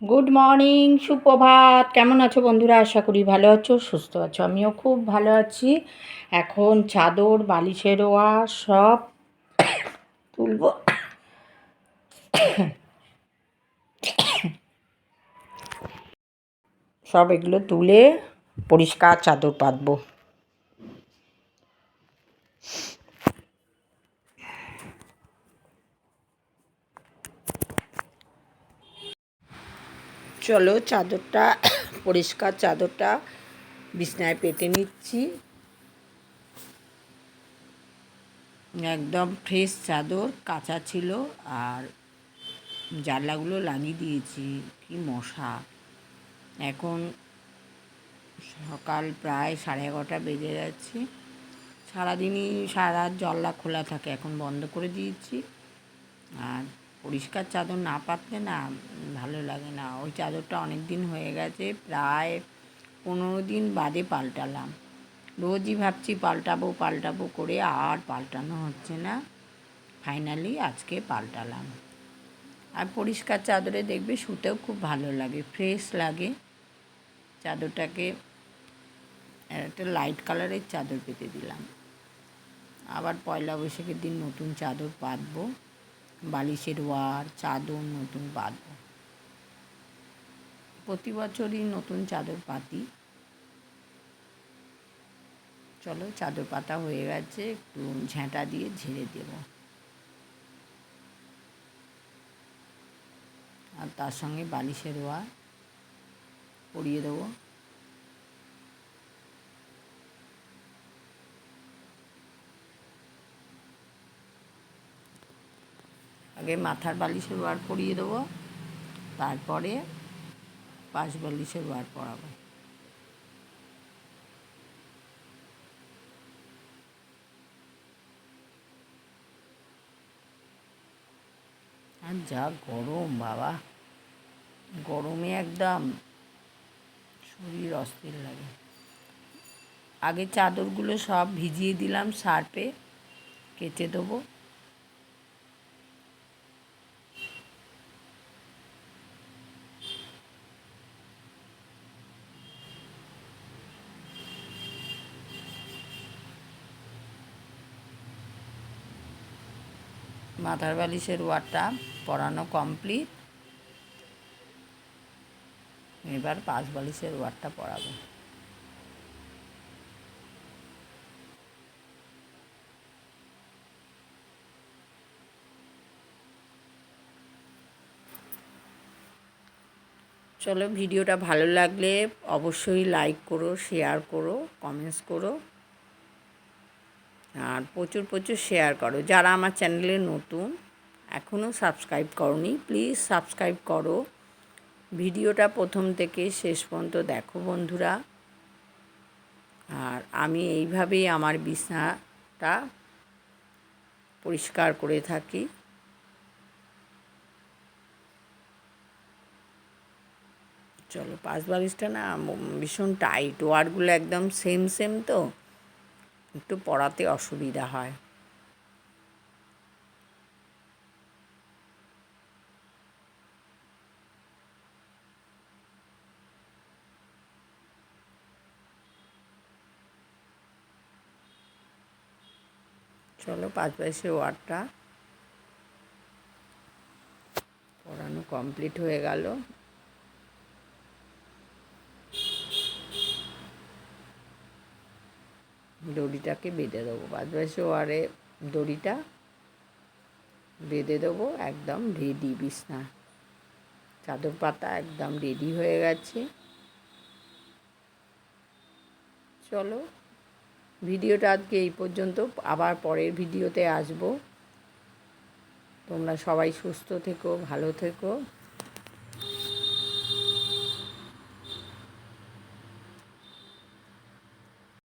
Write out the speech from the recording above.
Good morning সুপ্রভাত কেমন আছো বন্ধুরা? আশা করি ভালো আছো, সুস্থ আছো। আমিও খুব ভালো আছি। এখন চাদর, বালিশের ওয়া, সব তুলব। সব এগুলো তুলে পরিষ্কার চাদর পাতবো। চলো চাদরটা, পরিষ্কার চাদরটা বিছনায় পেতে নিচ্ছি। একদম ফ্রেশ চাদর, কাঁচা ছিল আর জানলাগুলো লাগিয়ে দিয়েছি। কি মশা। এখন সকাল প্রায় সাড়ে এগারোটা বেজে যাচ্ছে। সারাদিনই সারা রাত জানলা খোলা থাকে, এখন বন্ধ করে দিয়েছি। আর পরিষ্কার চাদর না পাতলে না ভালো লাগে না। ওই চাদরটা অনেক দিন হয়ে গেছে, প্রায় পনেরো দিন বাদে পাল্টালাম। রোজই ভাবছি পাল্টাবো পাল্টাবো করে আর পাল্টানো হচ্ছে না। ফাইনালি আজকে পাল্টালাম। আর পরিষ্কার চাদরে দেখবে শুতেও খুব ভালো লাগে ফ্রেশ লাগে। চাদরটাকে একটা লাইট কালারের চাদর পেতে দিলাম। আবার পয়লা বৈশাখের দিন নতুন চাদর পাতবো। বালিশের ওয়ার, চাদর, নতুন পাতবো প্রতি বছরই নতুন চাদর পাতি। চলো, চাদর পাতা হয়ে গেছে, একটু ঝেঁটা দিয়ে ঝেড়ে দেব। আর তার সঙ্গে বালিশের ওয়ার পরিয়ে দেবো। আগে মাথার বালিশের ওয়ার পরিয়ে দেবো, তারপরে পাশ বালিশের ওয়ার পরাবো। আর যা গরম বাবা, গরমে একদম শরীর অস্থির লাগে। আগে চাদরগুলো সব ভিজিয়ে দিলাম সার্পে কেচে দেবো। মাথার বালিশের ওয়ারটা পরানো কমপ্লিট। এবার পাঁচ বালিশের ওয়ারটা পরাবো। চলো, ভিডিওটা ভালো লাগলে অবশ্যই লাইক করো শেয়ার করো কমেন্টস করো। আর প্রচুর প্রচুর শেয়ার করো। যারা আমার চ্যানেলে নতুন এখনও সাবস্ক্রাইব করনি প্লিজ সাবস্ক্রাইব করো। ভিডিওটা প্রথম থেকে শেষ পর্যন্ত দেখো বন্ধুরা। আর আমি এইভাবেই আমার বিছনাটা পরিষ্কার করে থাকি। চলো, পাঁচ বালিশটা না ভীষণ টাইট ওয়ারগুলো একদম সেম সেম তো? একটু পড়াতে অসুবিধা হয়। চলো পাঁচ পয়সে ওয়ার্ডটা। পড়ানো কমপ্লিট হয়ে গেল। দড়িটাকে বেঁধে দেবো। বয়সে ওয়ারে দড়িটা বেঁধে দেবো, একদম রেডি বিছনা। চাদর পাতা একদম রেডি হয়ে গেছে। চলো, ভিডিওটা আজকে এই পর্যন্ত। আবার পরের ভিডিওতে আসব। তোমরা সবাই সুস্থ থেকো, ভালো থেকো।